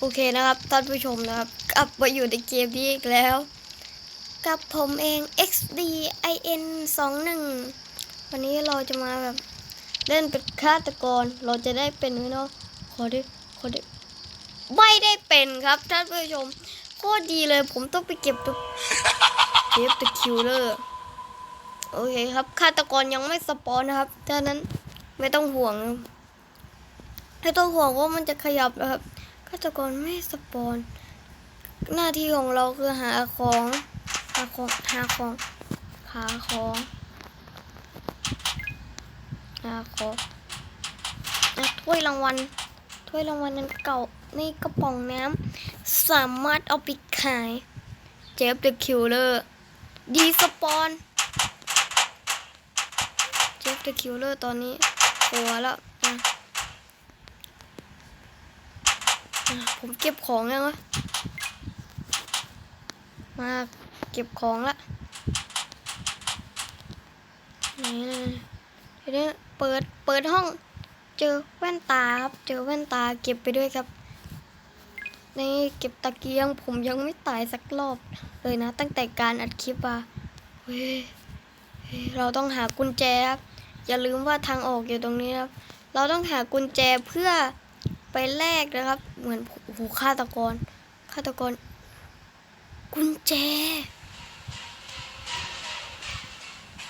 โอเคนะครับท่านผู้ชมนะครับ กลับมาอยู่ในเกมนี้อีกแล้ว กับผมเอง XDIN 21วันนี้เราจะมาแบบ เล่นเป็นฆาตกร เราจะได้เป็นไหมเนาะขอดิขอดิไม่ได้เป็นครับท่านผู้ชมโคตรดีเลยผมต้องไปเก็บตัวเก็บตัวคิวเลอร์โอเคครับฆาตกรยังไม่สปอนนะครับดังนั้นไม่ต้องห่วง ไม่ต้องห่วงว่ามันจะขยับนะครับ ฆาตกรไม่สปอน หน้าที่ของเราคือหาของหาของหาของหาของหาของถ้วยรางวัลถ้วยรางวัลนั้นเก่าในกระป๋องน้ำสามารถเอาไปขายเจฟเดอะคิลเลอร์ดีสปอนเจฟเดอะคิลเลอร์ตอนนี้หัวแล้วอะอะ ผมเก็บของยังวะมาเก็บของละไหนๆทีนี้เปิดเปิดห้อง เจอแว่นตาครับ เจอแว่นตาเก็บไปด้วยครับนี่เก็บตะเกียง ผมยังไม่ตายสักรอบเลยนะ ตั้งแต่การอัดคลิปอะเฮ้ยเฮ้ยเราต้องหากุญแจครับ อย่าลืมว่าทางออกอยู่ตรงนี้ครับ เราต้องหากุญแจเพื่อ ไปแลกนะครับ เหมือนโอ้โหฆาตกรฆาตกร กุญแจ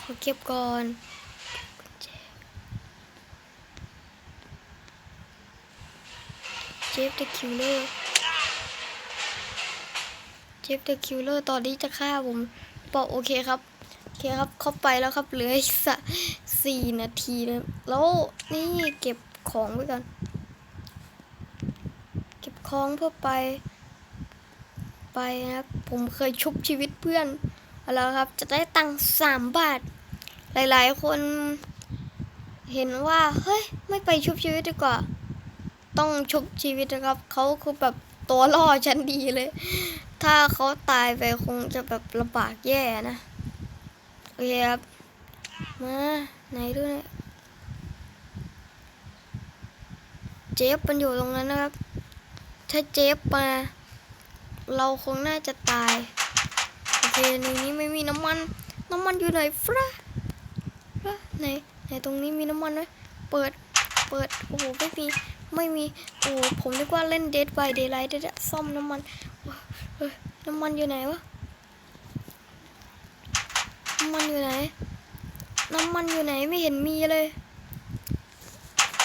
ขอเก็บก่อนกุญแจเจฟเดอะคิลเลอร์เจฟเดอะคิลเลอร์ตอนนี้จะฆ่าผมบอกโอเคครับโอเคครับเข้าไปแล้วครับเหลืออีกสะสี่นาทีนะแล้วนี่เก็บของไว้ก่อน เก็บของเพื่อไป ไปนะครับ ผมเคยชุบชีวิตเพื่อนเอาแล้วครับ จะได้ตังค์สามบาท หลายๆ คนเห็นว่า เฮ้ย ไม่ไปชุบชีวิตดีกว่า ต้องชุบชีวิตนะครับ เขาคือแบบตัวล่อฉันดีเลย ถ้าเขาตายไปคงจะแบบลำบากแย่นะ โอเคครับ มาไหนด้วยเจฟมันอยู่ตรงนั้นนะครับ ถ้าเจฟมา เราคงน่าจะตาย โอเคในนี้ไม่มีน้ำมัน น้ำมันอยู่ไหนฟระฟระไหนไหนตรงนี้มีน้ำมันไหมเปิดเปิด โอ้โห ไม่มี ไม่มี โอ้ผมนึกว่าเล่น Dead by Daylight ได้ซ่อมน้ำมันเฮ้ยน้ำมันอยู่ไหนวะ น้ำมันอยู่ไหน น้ำมันอยู่ไหนไม่เห็นมีเลย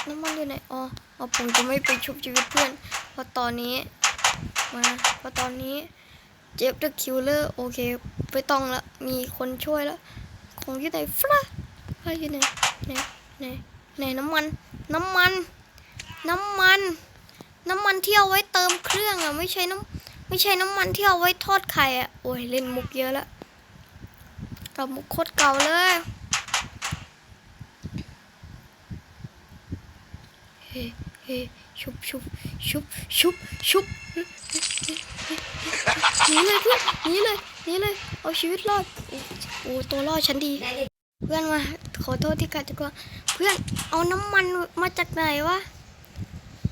น้ำมันอยู่ไหน อ๋อ อ๋อ ผมจะไม่ไปชุบชีวิตเพื่อน ราะตอนนี้มาเพราะตอนนี้เจฟเดอะคิลเลอร์โอเคไม่ต้องละมีคนช่วยแล้วของอยู่ไหนฟระฟระอยู่ไหนไหนไหนไหนน้ำมัน น้ำมัน น้ำมัน น้ำมันที่เอาไว้เติมเครื่องอะไม่ใช่น้ำไม่ใช่น้ำมันที่เอาไว้ทอดไข่อะโอ้ยเล่นมุกเยอะล้วกับมุกโคตรเก่าเลยเฮ้เฮ้ ชุบชุบชุบชุบชุบหนีเลยเพื่อนหนีเลยหนีเลยเอาชีวิตรอดโอ้โอ้ตัวรอดฉันดี เพื่อนมาขอโทษที่กัดจะกว่าเพื่อนเอาน้ำมันมาจากไหนวะ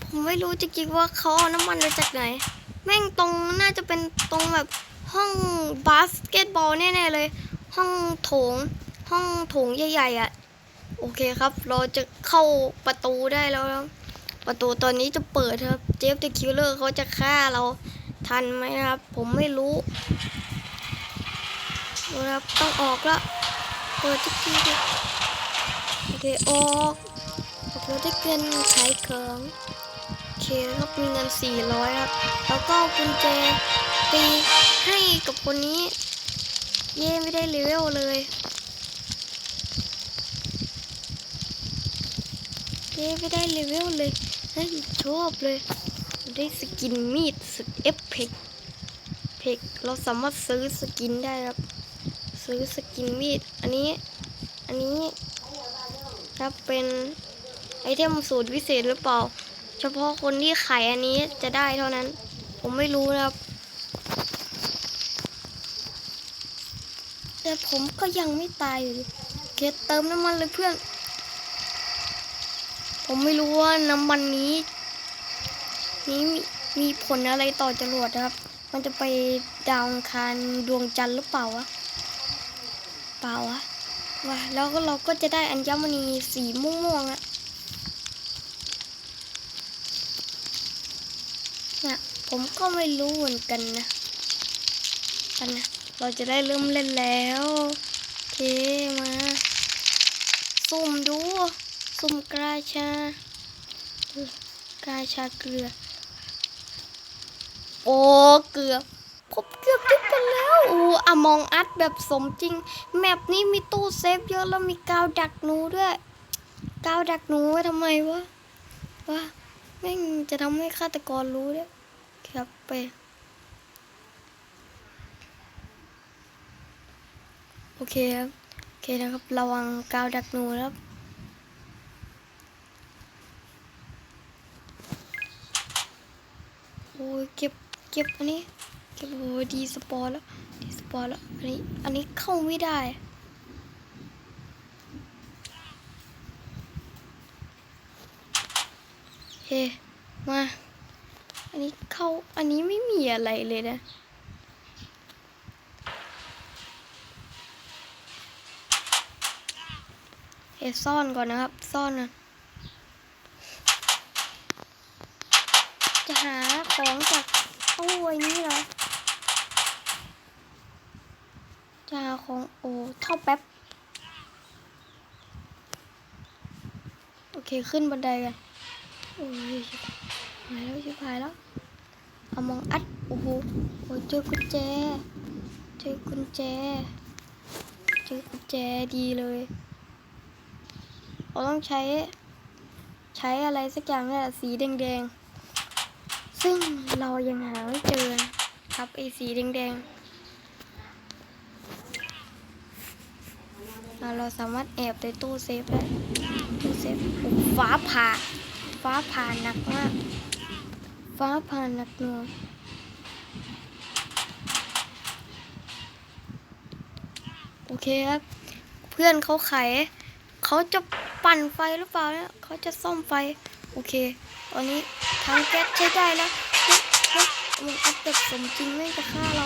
ผมไม่รู้จริงๆว่าเขาเอาน้ำมันมาจากไหน แม่งตรงน่าจะเป็นตรงแบบห้องบาสเกตบอลแน่ๆเลย ห้องโถงห้องโถงใหญ่ๆอะ โอเคครับ เราจะเข้าประตูได้แล้วนะ ประตูตอนนี้จะเปิดครับเจฟเดอะคิลเลอร์เขาจะฆ่าเราทันไหมครับ ผมไม่รู้ดูนะครับต้องออกละเปิดทุกทีโอเคออกออกแล้วได้เงินขายของโอเคครับมีเงิน400ครับแล้วก็กุญแจตีให้กับคนนี้ เย่ไม่ได้เลเวลเลย ย้ไม่ได้เลเวลเลยเฮ้ยชอบเลย ได้สกินมีดสุดเอฟเพกเพกเราสามารถซื้อสกินได้ครับ ซื้อสกินมีด อันนี้ อันนี้ครับเป็นไอเทมสูตรวิเศษหรือเปล่า เฉพาะคนที่ขายอันนี้จะได้เท่านั้น ผมไม่รู้นะครับ แต่ผมก็ยังไม่ตายอยู่ดิเกตเติมน้ำมันเลยเพื่อน ผมไม่รู้ว่าน้ำมันนี้ นี้มีมีผลอะไรต่อจรวดนะครับ มันจะไปดาวคารดวงจันทร์หรือเปล่าวะ เปล่าวะว่าแล้วก็เราก็จะได้อัญมณีสีม่วงๆอะนะผมก็ไม่รู้เหมือนกันนะกันนะ เราจะได้เริ่มเล่นแล้ว โอเค มาสุ่มดู สุ่มกราชากราชาเกลือ โอ้เกือบผมเกือบได้เป็นแล้วโอ้อะมองอัดแบบสมจริง แมปนี้มีตู้เซฟเยอะแล้วมีกาวดักหนูด้วยกาวดักหนูไว้ทำไมวะวะแม่งจะทำให้ฆาตกรรู้ด้วยครับไปโอเคครับโอเคนะครับ ระวังกาวดักหนูนะครับ อ้ยเก็บเก็บอันนี้เก็บโอ้ยดีสปอร์แล้วดีสปอร์แล้วอันนี้อันนี้เข้าไม่ได้เฮ้มาอันนี้เข้าอันนี้ไม่มีอะไรเลยนะเฮ้ซ่อนก่อนนะครับ ซ่อนนะหาของจากตู้ไอ้นี้เหรอ จะหาของโอ้เท่าแป๊บ โอ เคขึ้นบันไดกันโอ้ยหายแล้วชิบหายแล้วเอามองอัดโอ้โหโอ้เจอกุญแจ เจอกุญแจ เจอกุญแจดีเลยเราต้องใช้ ใช้อะไรสักอย่างนี่แหละสีแดงๆ ซึ่งเรายังหาไม่เจอครับไอ้สีแดงๆอะ เราสามารถแอบในตู้เซฟได้ตู้เซฟฟ้าผ่า ฟ้าผ่าหนักมาก ฟ้าผ่าหนักหน่วงโอเคครับ เพื่อนเขาไข เขาจะปั่นไฟหรือเปล่าเนี่ยเขาจะซ่อมไฟ โอเค ตอนนี้ทางแก๊สใช้ได้แล้วเฮ้ยมันอัดแบบสมจริงไม่จะฆ่าเรา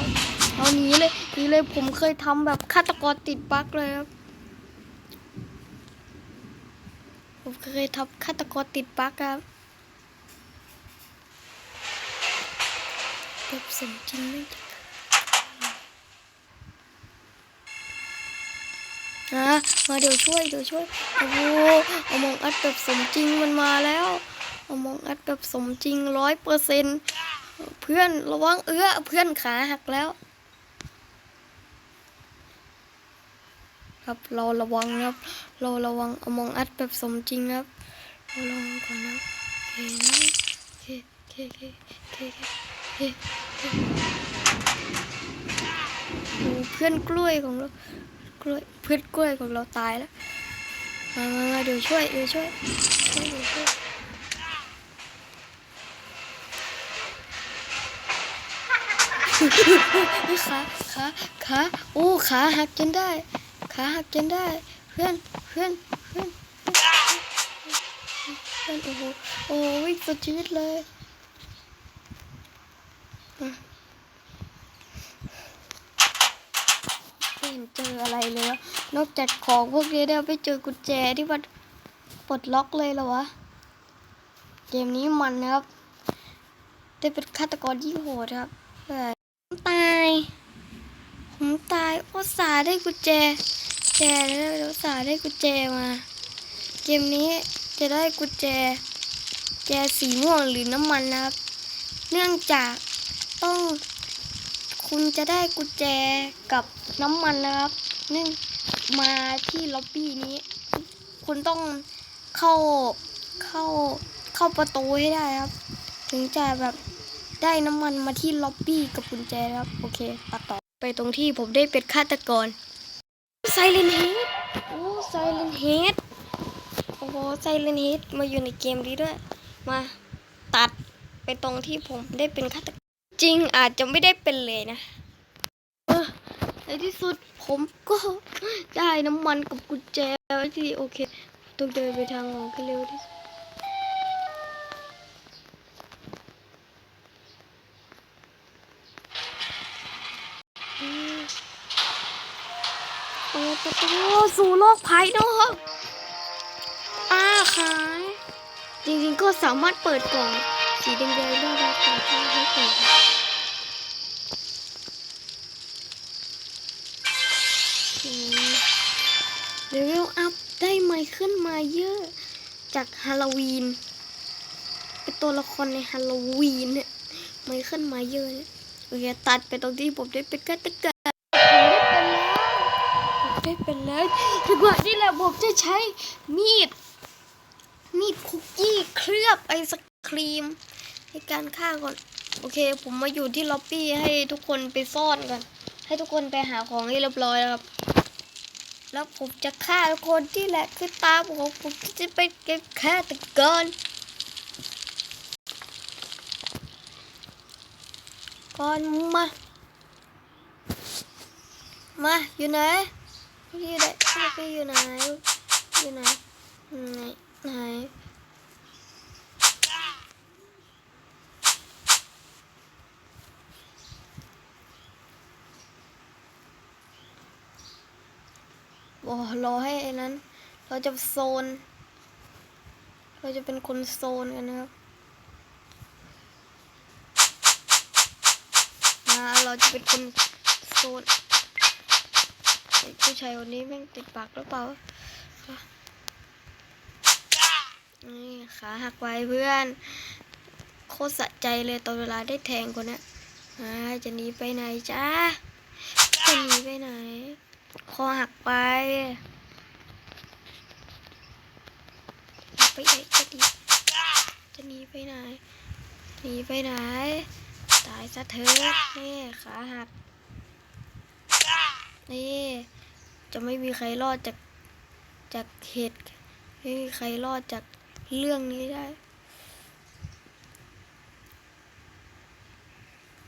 เอาหนีเลยหนีเลยผมเคยทำแบบฆาตกรติดบั๊กเลยครับ ผมเคยทำฆาตกรติดบั๊กครับแบบสมจริงไม่ะนะมาเดี๋ยวช่วยเดี๋ยวช่วยโอ้โหอมองอัดแบบสมจริงมันมาแล้วอมองอัดแบบสมจริงร้อยเปอร์เซ็นเพื่อนระวังเอื้อเพื่อนขาหักแล้ว ครับ เราระวังนะครับ เราระวังอมองอัดแบบสมจริงครับเราระวังก่อนนะโอเคโอเคโอเคโอเคโอเคโอเคโอเคเพื่อนกล้วยของเรากล้วยเพื่อนกล้วยของเราตายแล้วมามามาเดี๋ยวช่วยเดี๋ยวช่วยช่วยเดี๋ยวช่วยเฮ้ยขาขาขาโอ้ขาหักจนได้ ขาหักจนได้ เพื่อนเพื่อนเพื่อนเพื่อนโอ้โหโอ้วิ่งสุดชีวิตเลยไม่เห็นเจออะไรเลยวะนอกจากของพวกนี้เนี่ยไปเจอกุญแจที่มันปลดล็อกเลยเหรอวะ เกมนี้มันนะครับได้เป็นฆาตกรยิ่งโหดครับผมตาย ผมตายโอตสาได้กุญแจ แจแล้วโอตสาได้กุญแจมา เกมนี้จะได้กุญแจ แจสีม่วงหรือน้ำมันนะครับ เนื่องจากต้องคุณจะได้กุญแจกับน้ำมันนะครับเนื่องมาที่ล็อบบี้นี้ คุณต้องเข้าเข้าเข้าประตูให้ได้ครับ ถึงจะแบบได้น้ำมันมาที่ล็อบบี้กับกุญแจครับ โอเคตัดต่อไปตรงที่ผมได้เป็นฆาตกร ไซเลนเฮดโอ้ไซเลนเฮดโอ้โหไซเลนเฮดมาอยู่ในเกมนี้ด้วย มาตัดไปตรงที่ผมได้เป็นฆาตกรจริงอาจจะไม่ได้เป็นเลยนะเออในที่สุดผมก็ได้น้ำมันกับกุญแจไว้ที่โอเคต้องเดินไปทางออกให้เร็วที่สุด ประตูสู่โลกภายนอกอ้าขายจริงๆก็สามารถเปิดกล่องสีแดงๆได้แล้วแต่ถ้าไม่เปิดอืมเลเวลอัพได้ใหม่ขึ้นมาเยอะ จากฮาโลวีน เป็นตัวละครในฮาโลวีนเนี่ยใหม่ขึ้นมาเยอะเนี่ยโอเคตัดไปตรงที่ผมได้เป็นกรผมได้เป็น แล้วผมได้เล้วจังหวะนี้แหละผมจะใช้มีด มีดคุกกี้เคลือบไอศครีม ในการฆ่าก่อน โอเค ผมมาอยู่ที่ล็อบบี้ให้ทุกคนไปซ่อนก่อน ให้ทุกคนไปหาของให้เรียบร้อยแล้วครับ แล้วผมจะฆ่าทุกคนที่แหละคือตามของผมจะเป็นเก็บฆาตกรก่อนมา มาอยู่ไหน อยู่ไหนพี่อยู่ไหนอยู่ไหนไหนไหนโอ้รอให้ไอ้นั้น เราจะโซน เราจะเป็นคนโซนกันนะครับมาเราจะเป็นคนโซน ผู้ชายคนนี้แม่งติดปากหรือเปล่านี่ขาหักไว้เพื่อน โคตรสะใจเลยตอนเวลาได้แทงคนนี้าจะหนีไปไหนจ้าจะหนีไปไหน คอหักไปไปไหนจะหนีจะหนีไปไหนหนีไปไหน ตายซะเถอะนี่ขาหักนี่ จะไม่มีใครรอดจากจากเหตุไม่มีใครรอดจากเรื่องนี้ได้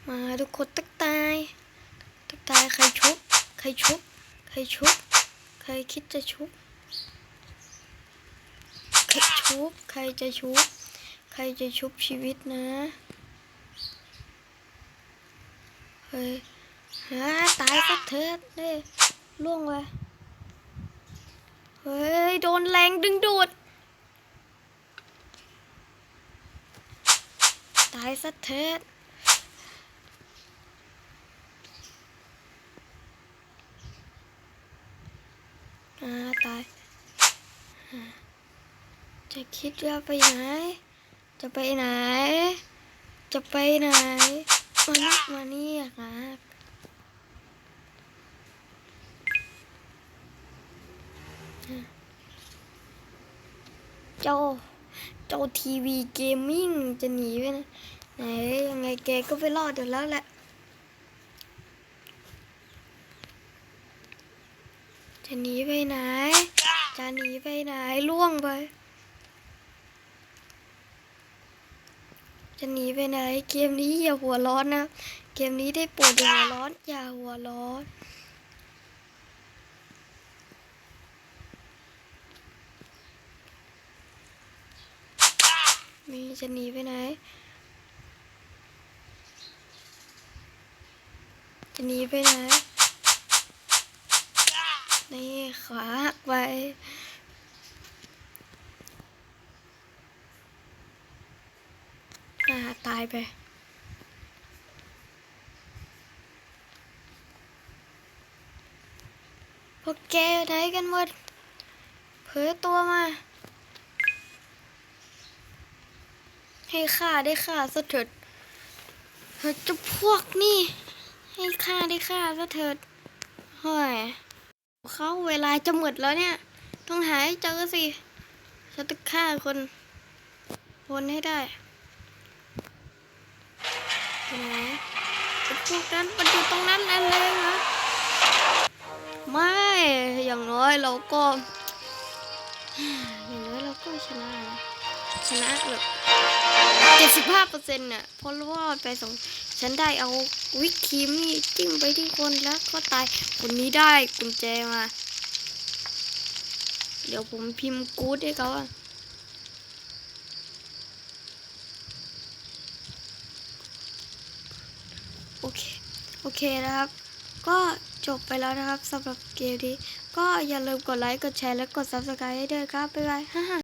มาทุกคนตักตายตักตายใครชุบใครชุบใครชุบใครคิดจะชุบใครชุบใครจะชุบใครจะชุบชีวิตนะเฮ้ยฮะตายสักเถิดเด้ ล่วงไปเฮ้ย โดนแรงดึงดูด ตายสักเถิดอ่าตาย จะคิดว่าไปไหน จะไปไหน จะไปไหน มานี่มานี่อะครับ เจ้า เจ้าทีวีเกมมิ่งจะหนีไปไหนไหนยังไงแกก็ไปรอดอยู่แล้วแหละจะหนีไปไหน จะหนีไปไหนล่วงไป จะหนีไปไหน เกมนี้อย่าหัวร้อนนะ เกมนี้ได้โปรดอย่าหัวร้อน อย่าหัวร้อน มีจะหนีไปไหน จะหนีไปไหน นี่ขวาไปอ่าตายไปพวกแกไหนกันหมด เผยตัวมา ให้ข้าได้ฆ่าซะเถิดเฮ้ยจะพวกนี่ ให้ข้าได้ฆ่าซะเถิดเฮ้ยเขาเวลาจะหมดแล้วเนี่ย ต้องหาให้เจอสิฉันจะฆ่าคน คนให้ได้ไปไหนไอ้พวกนั้นมันอยู่ตรงนั้นนั่นเลยนะไม่ อย่างน้อยเราก็ อย่างน้อยเราก็ชนะนะชนะแบบ เจ็ดสิบห้าเปอร์เซ็นต์น่ะเพราะรอดไปสองฉันได้เอาวิกครีมนี่จิ้มไปที่คนแล้วก็ตายคนนี้ได้กุญแจมา เดี๋ยวผมพิมพ์กู๊ดให้เขาอะโอเค โอเคนะครับ ก็จบไปแล้วนะครับสำหรับเกมนี้ก็อย่าลืมกดไลค์ กดแชร์ และกด subscribe ให้ด้วยครับ บ๊ายบายฮ่า